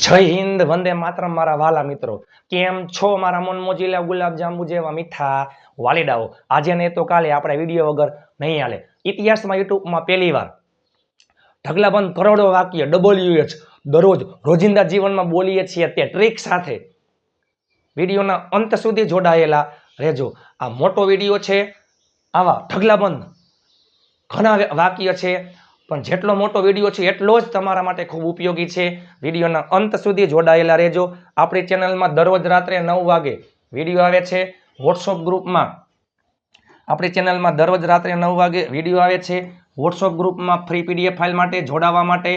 જય હિન્દ, વંદે માત્ર મારા વાલા મિત્રો. કેમ છો મારા મનમોજીલા ગુલાબ જાંબુ જેવા મીઠા વાલીડાઓ? આજે ને તો કાલે આપણે વીડિયો વગર નહીં હાલે. ઇતિહાસમાં, યુટ્યુબમાં પહેલી વાર ઢગલાબંધ કરોડો વાક્ય ડબલ્યુએચ દરરોજ રોજિંદા જીવનમાં બોલીએ છીએ તે ટ્રીક સાથે. વિડીયોના અંત સુધી જોડાયેલા રહેજો. આ મોટો વીડિયો છે, આવા ઢગલાબંધ ઘણા વાક્ય છે પણ જેટલો મોટો વીડિયો છે, એટલો જ તમારા માટે ખૂબ ઉપયોગી છે. વિડીયોના અંત સુધી જોડાયેલા રહેજો. આપણી ચેનલમાં દરરોજ રાત્રે નવ વાગે વીડિયો આવે છે. વોટ્સઅપ ગ્રુપમાં આપણી ચેનલમાં દરરોજ રાત્રે નવ વાગે વીડિયો આવે છે. વોટ્સઅપ ગ્રુપમાં ફ્રી પીડીએફ ફાઇલ માટે જોડાવા માટે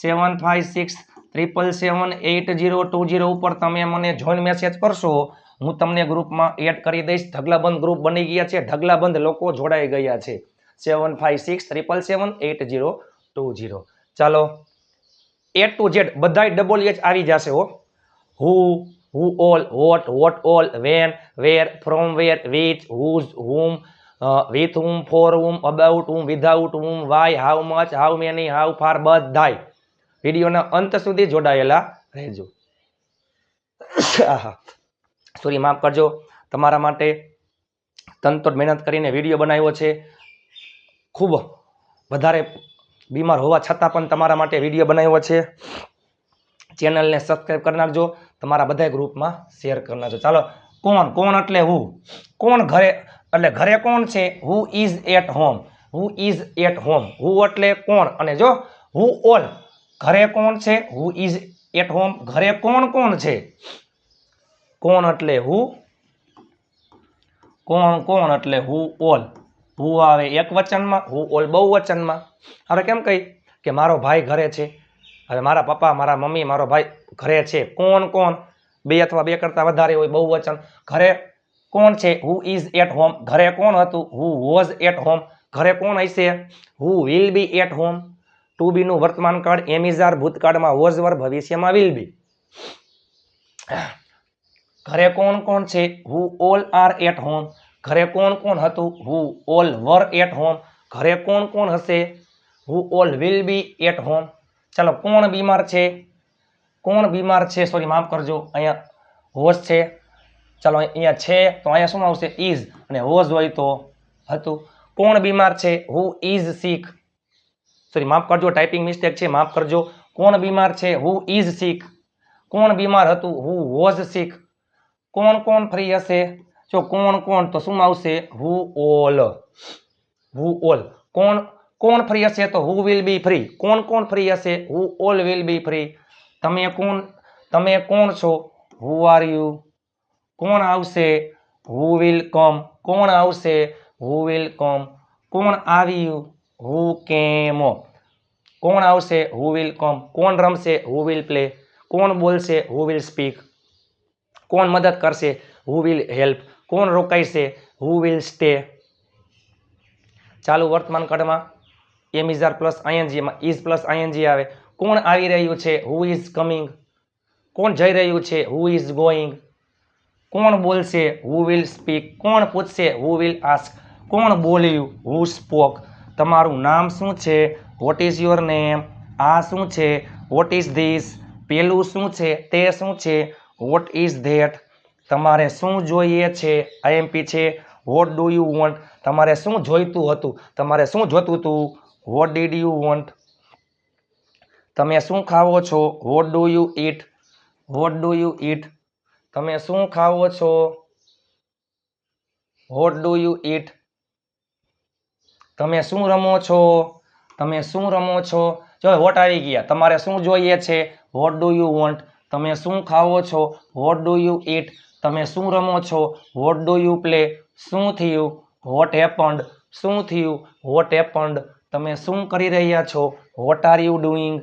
seven five six triple seven eight zero two zero ઉપર તમે મને જોઈન મેસેજ કરશો. હું તમને ગ્રુપમાં એડ કરી દઈશ. ઢગલાબંધ ગ્રુપ બની ગયા છે. ઢગલાબંધ લોકો જોડાઈ ગયા છે. Seven five six triple seven eight zero two zero ચાલો એ ટુ ઝેડ બધાય ડબલ એચ આવી જશે હો. Who who all what what all when where from where which whose whom with whom for whom about whom without whom why how much how many how far બધાય. વિડીયોના અંત સુધી જોડાયેલા રહેજો. સોરી માફ કરજો. તમારા માટે તનતોડ મહેનત કરીને વીડિયો બનાવ્યો છે. ખૂબ વધારે બીમાર હોવા છતાં પણ તમારા માટે વીડિયો બનાવ્યો છે. ચેનલને સબસ્ક્રાઈબ કરી નાખજો. તમારા બધા ગ્રુપમાં શેર કરી નાખજો. ચાલો, કોણ? કોણ એટલે હું? કોણ ઘરે? એટલે ઘરે કોણ છે? Who is at home who is at home who એટલે કોણ? અને જો હુ ઓલ ઘરે કોણ છે? હુ ઇઝ એટ હોમ ઘરે કોણ કોણ છે? કોણ એટલે હુ કોણ કોણ એટલે હુ ઓલ હુ આવે, એક વચનમાં, હુ ઓલ બહુ વચનમાં હવે કેમ કહી કે મારો ભાઈ ઘરે છે? હવે મારા પપ્પા, મારા મમ્મી, મારો ભાઈ ઘરે છે. કોણ કોણ? બે અથવા બે કરતાં વધારે હોય બહુ વચન ઘરે કોણ છે? હુ ઇઝ એટ હોમ ઘરે કોણ હતું? હુ વોઝ એટ હોમ ઘરે કોણ હશે? Who will be at home to બીનું વર્તમાન કાળ, એમિઝાર ભૂતકાળમાં વોઝ વર ભવિષ્યમાં વિલ બી ઘરે કોણ કોણ છે? Who all are at home ઘરે કોણ કોણ હતું? Who all were at home ઘરે કોણ કોણ હશે? Who all will be at home ચાલો, કોણ બીમાર છે? કોણ બીમાર છે? સોરી માફ કરજો. અહીંયા હોશ છે. ચાલો, અહીંયા છે. તો અહીંયા શું આવશે? ઇઝ અને હોશ હોય તો હતું. કોણ બીમાર છે? હુ ઇઝ સીખ સોરી માફ કરજો. ટાઈપિંગ મિસ્ટેક છે. માફ કરજો. કોણ બીમાર છે? હુ ઇઝ સીખ કોણ બીમાર હતું? હુ વોઝ સીખ કોણ કોણ ફ્રી હશે? જો કોણ કોણ તો શું આવશે હુ ઓલ હુ ઓલ કોણ કોણ ફ્રી હશે તો હુ વિલ બી ફ્રી કોણ કોણ ફ્રી હશે who all will be free તમે કોણ તમે કોણ છો હુ આર યુ કોણ આવશે હુ વિલ કમ કોણ આવશે હુ વિલ કમ કોણ આવ્યું હુ કેમ કોણ આવશે હુ વિલ કમ કોણ રમશે હુ વિલ પ્લે કોણ બોલશે હુ વિલ સ્પીક કોણ મદદ કરશે હુ વિલ હેલ્પ કોણ રોકાઈશે હુ વિલ સ્ટે ચાલુ વર્તમાન કાળમાં એમ ઇઝ આર પ્લસ આઈએનજીમાં ઇઝ પ્લસ આઈએનજી આવે. કોણ આવી રહ્યું છે? હુ ઇઝ કમિંગ કોણ જઈ રહ્યું છે? હુ ઇઝ ગોઈંગ કોણ બોલશે? હુ વિલ સ્પીક કોણ પૂછશે? હુ વિલ આસ્ક કોણ બોલ્યું? હુ સ્પોક તમારું નામ શું છે? વોટ ઇઝ યોર નેમ આ શું છે? વોટ ઇઝ ધીસ પેલું શું છે? તે શું છે? વોટ ઇઝ ધેટ તમારે શું જોઈએ છે? આઈએમપી છે. વોટ ડુ યુ વોન્ટ તમારે શું જોઈતું હતું? તમારે શું જોતું હતું? વોટ ડીડ યુ વોન્ટ તમે શું ખાવો છો? What do you eat what do you eat તમે શું ખાવો છો? વોટ ડુ યુ ઈટ તમે શું રમો છો? તમે શું રમો છો? જો વોટ આવી ગયા. તમારે શું જોઈએ છે? વોટ ડુ યુ વોન્ટ તમે શું ખાવો છો? વોટ ડુ યુ ઈટ તમે શું રમો છો? વોટ ડુ યુ પ્લે શું થયું? વોટ હેપન્ડ શું થયું? વોટ હેપન્ડ તમે શું કરી રહ્યા છો? વોટ આર યુ ડુઈંગ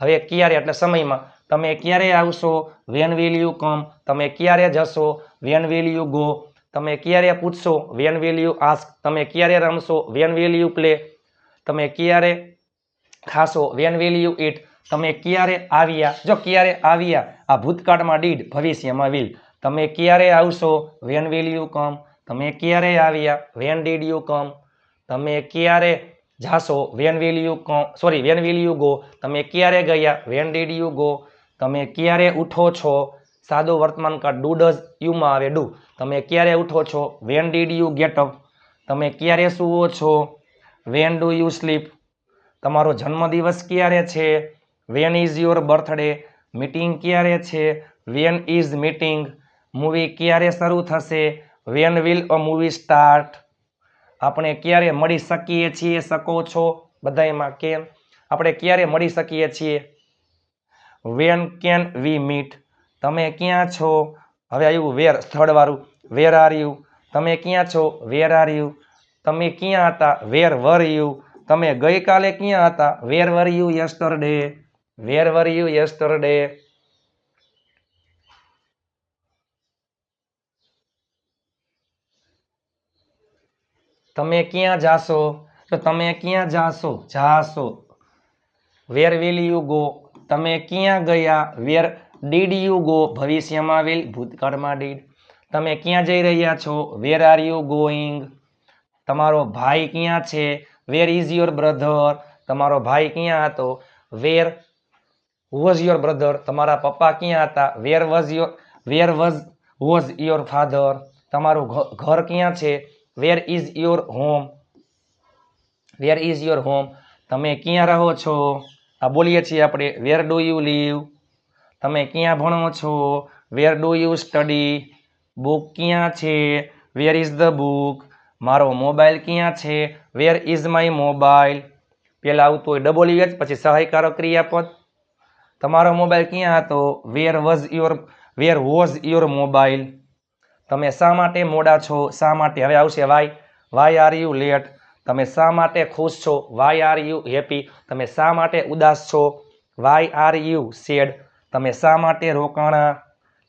હવે ક્યારે? એટલે સમયમાં. તમે ક્યારે આવશો? વેન વિલ યુ કમ તમે ક્યારે જશો? વેન વિલ યુ ગો તમે ક્યારે પૂછશો? વેન વિલ યુ આસ્ક તમે ક્યારે રમશો? વેન વિલ યુ પ્લે તમે ક્યારે ખાશો? વેન વિલ યુ ઇટ તમે ક્યારે આવ્યા? જો ક્યારે આવ્યા? આ ભૂતકાળમાં ડીડ ભવિષ્યમાં વિલ તમે ક્યારે આવશો? વેન વિલ યુ કમ તમે ક્યારે આવ્યા? વેન ડીડ યુ કમ તમે ક્યારે જાશો? When will you come sorry when will you go તમે ક્યારે ગયા? વેન ડીડ યુ ગો તમે ક્યારે ઉઠો છો? સાદું વર્તમાન કાળ ડુ ડઝ યુમાં આવે, ડુ. તમે ક્યારે ઉઠો છો? When did you get up તમે ક્યારે સૂવો છો? વેન ડુ યુ સ્લીપ તમારો જન્મદિવસ ક્યારે છે? When is your birthday meeting ક્યારે છે? વેન ઇઝ મીટિંગ મૂવી ક્યારે શરૂ થશે? When will a movie start આપણે ક્યારે મળી શકીએ છીએ? શકો છો બધામાં કેમ? આપણે ક્યારે મળી શકીએ છીએ? વેન કેન વી મીટ તમે ક્યાં છો? હવે આવ્યું વેર સ્થળવાળું. વેર આર યુ તમે ક્યાં છો? વેર આર યુ તમે ક્યાં હતા? વેર વર યુ તમે ગઈકાલે ક્યાં હતા? Where were you yesterday where were you yesterday તમે ક્યાં જાશો? તો તમે ક્યાં જાશો? જાશો. વેર વિલ યુ ગો તમે ક્યાં ગયા? વેર ડીડ યુ ગો ભવિષ્યમાં વિલ ભૂતકાળમાં ડીડ તમે ક્યાં જઈ રહ્યા છો? વેર આર યુ ગોઈંગ તમારો ભાઈ ક્યાં છે? વેર ઇઝ યોર બ્રધર તમારો ભાઈ ક્યાં હતો? વેર વોઝ યોર બ્રધર તમારા પપ્પા ક્યાં હતા? Where was your where was was your father તમારું ઘર ક્યાં છે? Where is your home where is your home તમે ક્યાં રહો છો? આ બોલીએ છીએ આપણે વેર ડુ યુ લીવ તમે ક્યાં ભણો છો? Where do you study book ક્યાં છે? વેર ઇઝ ધ બુક મારો મોબાઈલ ક્યાં છે? વેર ઇઝ માય મોબાઈલ પહેલાં આવતું હોય ડબલ જ પછી સહાયકારો ક્રિયાપદ. તમારો મોબાઈલ ક્યાં હતો? Where was your where was your mobile તમે શા માટે મોડા છો? શા માટે? હવે આવશે why. Why are you late. તમે શા માટે ખુશ છો? Why are you happy. તમે શા માટે ઉદાસ છો? Why are you sad. તમે શા માટે રોકાણા?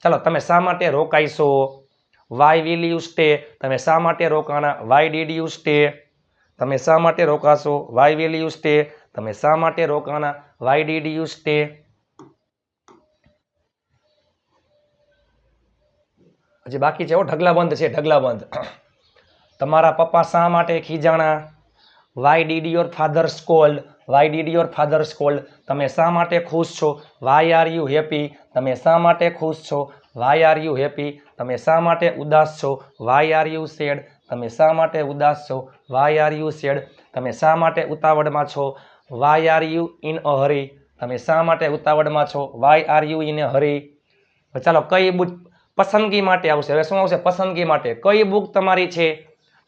ચાલો, તમે શા માટે રોકાઈશો વાય વિલ યુ સ્ટે. તમે શા માટે રોકાણા? Why did you stay? તમે શા માટે રોકાશો? Why will you stay. તમે શા માટે રોકાણા? Why did you stay? હજી બાકી છે ઢગલા ઢગલાબંધ છે, ઢગલાબંધ. તમારા પપ્પા શા માટે ખીજાણા? Why did your father scold why did your father scold તમે શા માટે ખુશ છો? વાય આર યુ હેપી તમે શા માટે ખુશ છો? વાય આર યુ હેપી તમે શા માટે ઉદાસ છો? વાય આર યુ સેડ તમે શા માટે ઉદાસ છો? વાય આર યુ સેડ તમે શા માટે ઉતાવળમાં છો? Why are you in a hurry તમે શા માટે ઉતાવળમાં છો? Why are you in a hurry ચાલો કઈ બુક પસંદગી માટે આવશે. હવે શું આવશે? પસંદગી માટે. કઈ બુક તમારી છે?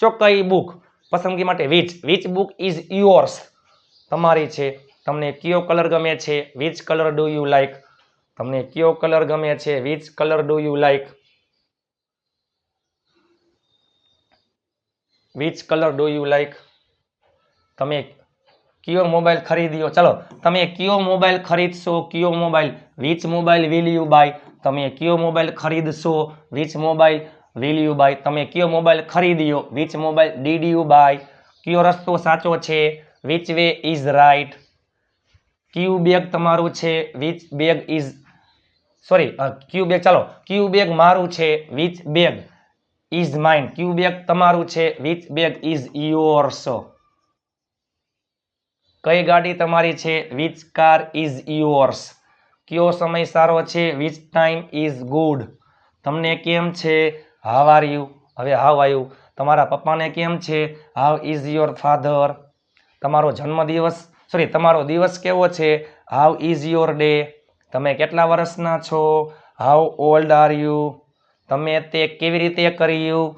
જો કઈ બુક પસંદગી માટે which which book is yours તમારી છે. તમને કયો કલર ગમે છે? Which colour do you like તમને કયો કલર ગમે છે? Which colour do you like which colour do you like તમે કયો મોબાઈલ ખરીદ્યો? ચાલો, તમે કયો મોબાઈલ ખરીદશો? કયો mobile which mobile will you buy તમે કયો mobile ખરીદશો? Which mobile will you buy તમે કયો મોબાઈલ ખરીદ્યો? Which mobile did you buy કયો રસ્તો સાચો છે? વિચ વે ઇઝ રાઈટ કયું બેગ તમારું છે? વિચ બેગ ઇઝ સોરી ક્યુ બેગ ચાલો, ક્યુ બેગ મારું છે? વિચ બેગ ઇઝ માઇન ક્યુ બેગ તમારું છે? વિચ બેગ ઇઝ યોર્સ કઈ ગાડી તમારી છે? વિચ કાર ઇઝ યોર્સ કયો સમય સારો છે? વિચ ટાઈમ ઇઝ ગુડ તમને કેમ છે? હાવ આર યુ હવે હાવ આવ્યું તમારા પપ્પાને કેમ છે? હાવ ઇઝ યોર ફાધર તમારો જન્મદિવસ સોરી તમારો દિવસ કેવો છે? હાવ ઇઝ યોર ડે તમે કેટલા વર્ષના છો? હાવ ઓલ્ડ આર યુ તમે તે કેવી રીતે કર્યું?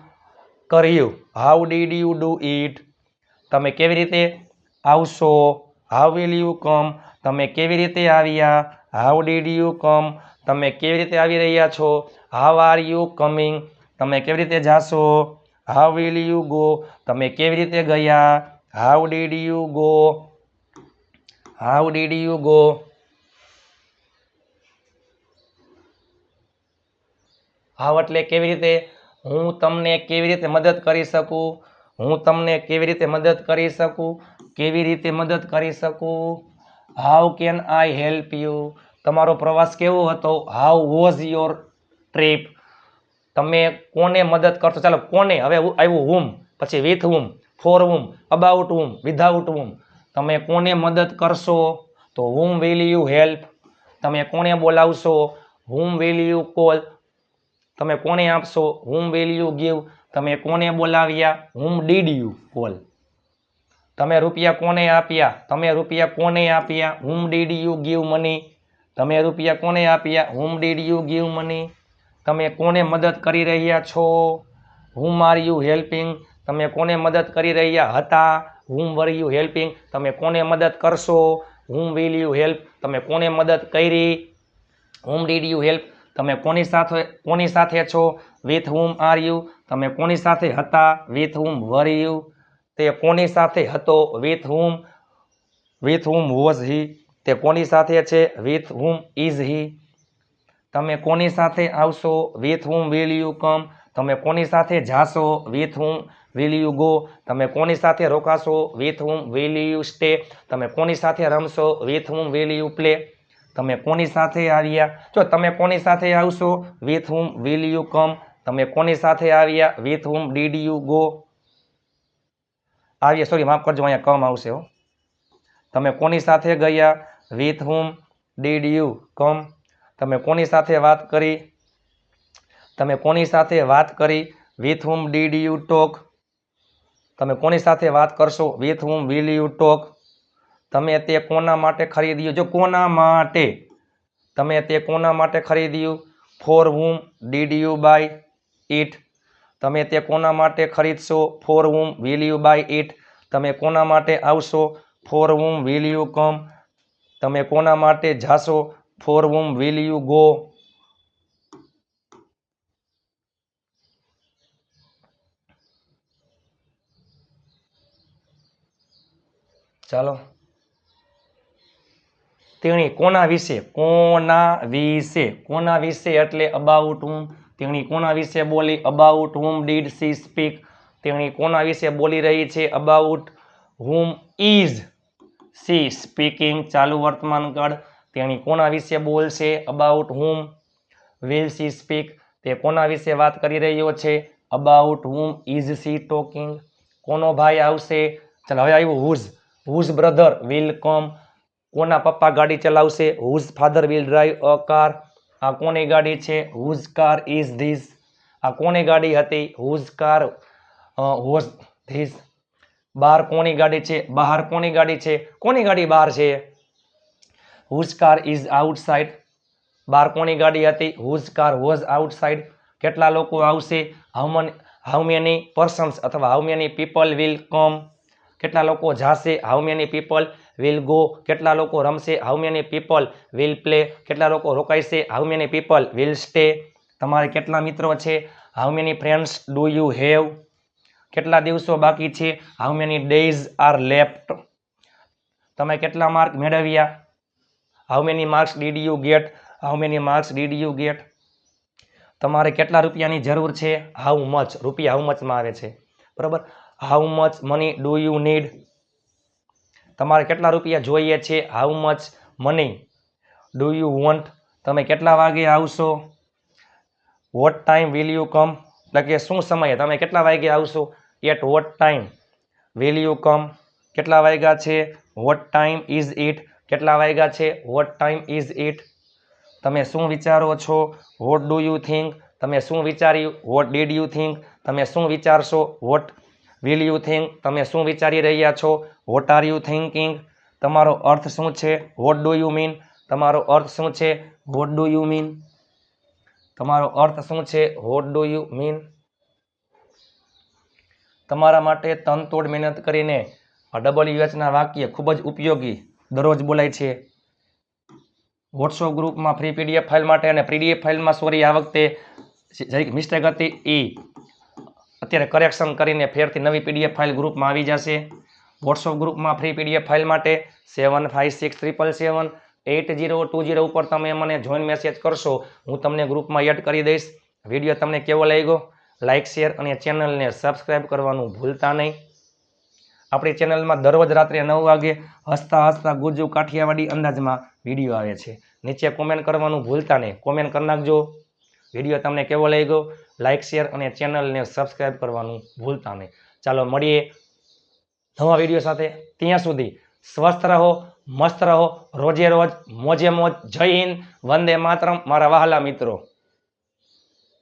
કર્યું. How did you do it તમે કેવી રીતે આવશો? હાઉ વિલ યુ કમ તમે કેવી રીતે આવ્યા? હાઉ ડીડ યુ કમ તમે કેવી રીતે આવી રહ્યા છો? હાવ આર યુ કમિંગ તમે કેવી રીતે જાશો? હાઉ વિલ યુ ગો તમે કેવી રીતે ગયા? How did you go how did you go how એટલે કેવી રીતે? હું તમને કેવી રીતે મદદ કરી શકું? હું તમને કેવી રીતે મદદ કરી શકું? કેવી રીતે મદદ કરી શકું? How can I help you તમારો પ્રવાસ કેવો હતો? હાઉ વોઝ યોર ટ્રીપ તમે કોને મદદ કરશો? ચાલો, કોને? હવે આવ્યું હુમ પછી with whom for whom about whom without whom તમે કોને મદદ કરશો? તો હુમ વિલ યુ હેલ્પ તમે કોને બોલાવશો? હુમ વિલ યુ કોલ તમે કોને આપશો? હુમ વિલ યુ ગીવ તમે કોને બોલાવ્યા? હુમ ડીડ યુ કોલ તમે રૂપિયા કોને આપ્યા? તમે રૂપિયા કોને આપ્યા? Whom did you give money તમે રૂપિયા કોને આપ્યા? Whom did you give money તમે કોને મદદ કરી રહ્યા છો? હુમ આર યુ હેલ્પિંગ તમે કોને મદદ કરી રહ્યા હતા? હુમ વર યુ હેલ્પિંગ તમે કોને મદદ કરશો? હુમ વિલ યુ હેલ્પ તમે કોને મદદ કરી? હુમ ડીડ યુ હેલ્પ તમે કોની સાથે કોની સાથે છો? વિથ હુમ આર યુ તમે કોની સાથે હતા? વિથ હુમ વર યુ તે કોની સાથે હતો? With whom with whom was he તે કોની સાથે છે? વિથ હુમ ઇઝ હી તમે કોની સાથે આવશો? With whom will you come તમે કોની સાથે જાશો? With whom will you go તમે કોની સાથે રોકાશો? With whom will you stay તમે કોની સાથે રમશો? With whom will you play તમે કોની સાથે આવ્યા? જો તમે કોની સાથે આવશો? With whom will you come તમે કોની સાથે આવ્યા? With whom did you go આવ્યા સોરી માફ કરજો, અહીંયા કમ આવશે હો. તમે કોની સાથે ગયા? With whom did you come તમે કોની સાથે વાત કરી? તમે કોની સાથે વાત કરી? With whom did you talk તમે કોની સાથે વાત કરશો? With whom will you talk તમે તે કોના માટે ખરીદ્યું? જો કોના માટે? તમે તે કોના માટે ખરીદ્યું? For whom did you buy it તમે તે કોના માટે ખરીદશો? For whom will you buy it તમે કોના માટે આવશો? For whom will you come તમે કોના માટે જાશો? For whom will you go ચાલો. તેણી કોના વિશે? કોના વિશે? કોના વિશે એટલે અબાઉટ હુમ તેણી કોના વિશે બોલી? About whom did she speak તેણી કોના વિશે બોલી રહી છે? About whom is she speaking ચાલુ વર્તમાન કાળ, તેણી કોના વિશે બોલશે about whom will she speak તે કોના વિશે વાત કરી રહ્યો છે about whom is she talking કોનો ભાઈ આવશે, ચાલો હવે આવ્યું whose whose brother will come કોના પપ્પા ગાડી ચલાવશે whose father will drive a car આ કોની ગાડી છે હુઝ કાર ઇઝ ધીસ આ કોની ગાડી હતી હુઝ કાર વોઝ ધીસ બહાર કોની ગાડી છે? બહાર કોની ગાડી છે? કોની ગાડી બહાર છે? હુઝ કાર ઇઝ આઉટસાઇડ બહાર કોની ગાડી હતી? હુઝ કાર વોઝ આઉટસાઇડ કેટલા લોકો આવશે? How many how many persons અથવા how many people will come કેટલા લોકો જાશે? How many people will go કેટલા લોકો રમશે? How many people will play કેટલા લોકો રોકાઈશે? How many people will stay તમારે કેટલા મિત્રો છે? How many friends do you have કેટલા દિવસો બાકી છે? How many days are left તમે કેટલા માર્ક મેળવ્યા? How many marks did you get how many marks did you get તમારે કેટલા રૂપિયાની જરૂર છે? હાઉ મચ રૂપિયા હાઉ મચમાં આવે છે. બરાબર? How much money do you need તમારે કેટલા રૂપિયા જોઈએ છે? How much money do you want તમે કેટલા વાગે આવશો? What time will you come એટલે કે શું સમય? તમે કેટલા વાગે આવશો? At what time will you come કેટલા વાગ્યા છે? વોટ ટાઈમ ઇઝ ઇટ કેટલા વાગ્યા છે? વોટ ટાઈમ ઇઝ ઇટ તમે શું વિચારો છો? વોટ ડુ યુ થિંક તમે શું વિચાર્યું? વોટ ડીડ યુ થિંક તમે શું વિચારશો? વોટ વિલ યુ થિંક તમે શું વિચારી રહ્યા છો? વોટ આર યુ થિંકિંગ તમારો અર્થ શું છે? વોટ ડુ યુ મીન તમારો અર્થ શું છે? વોટ ડુ યુ મીન તમારો અર્થ શું છે? વોટ ડુ યુ મીન તમારા માટે તનતોડ મહેનત કરીને આ ડબલ યુએચના વાક્ય ખૂબ જ ઉપયોગી દરરોજ બોલાય છે. વોટ્સઅપ ગ્રુપમાં ફ્રી પીડીએફ ફાઇલ માટે અને પીડીએફ ફાઇલમાં સોરી આ વખતે જરીક મિસ્ટેક હતી એ અત્યારે કરેક્શન કરીને ફેરથી નવી પીડીએફ ફાઇલ ગ્રુપમાં આવી જશે. વોટ્સઅપ ગ્રુપમાં ફ્રી પીડીએફ ફાઇલ માટે seven five six triple seven eight zero two zero ઉપર તમે મને જોઈન મેસેજ કરશો, હું તમને ગ્રુપમાં એડ કરી દઈશ. વીડિયો તમને કેવો લાગ્યો? લાઇક શેર અને ચેનલને સબસ્ક્રાઈબ કરવાનું ભૂલતા નહીં. આપણી ચેનલમાં દરરોજ રાત્રે નવ વાગે હસતા હસતા ગુજુ કાઠિયાવાડી અંદાજમાં વીડિયો આવે છે. નીચે કોમેન્ટ કરવાનું ભૂલતા નહીં. કોમેન્ટ કરી નાખજો. વીડિયો તમને કેવો લાગ્યો? લાઇક શેર અને ચેનલને સબસ્ક્રાઈબ કરવાનું ભૂલતા નહીં. ચાલો, મળીએ નવા વીડિયો સાથે. ત્યાં સુધી સ્વસ્થ રહો મસ્ત રહો. રોજે રોજ મોજે મોજ. જય હિન્દ. વંદે માતરમ. મારા વહાલા મિત્રો.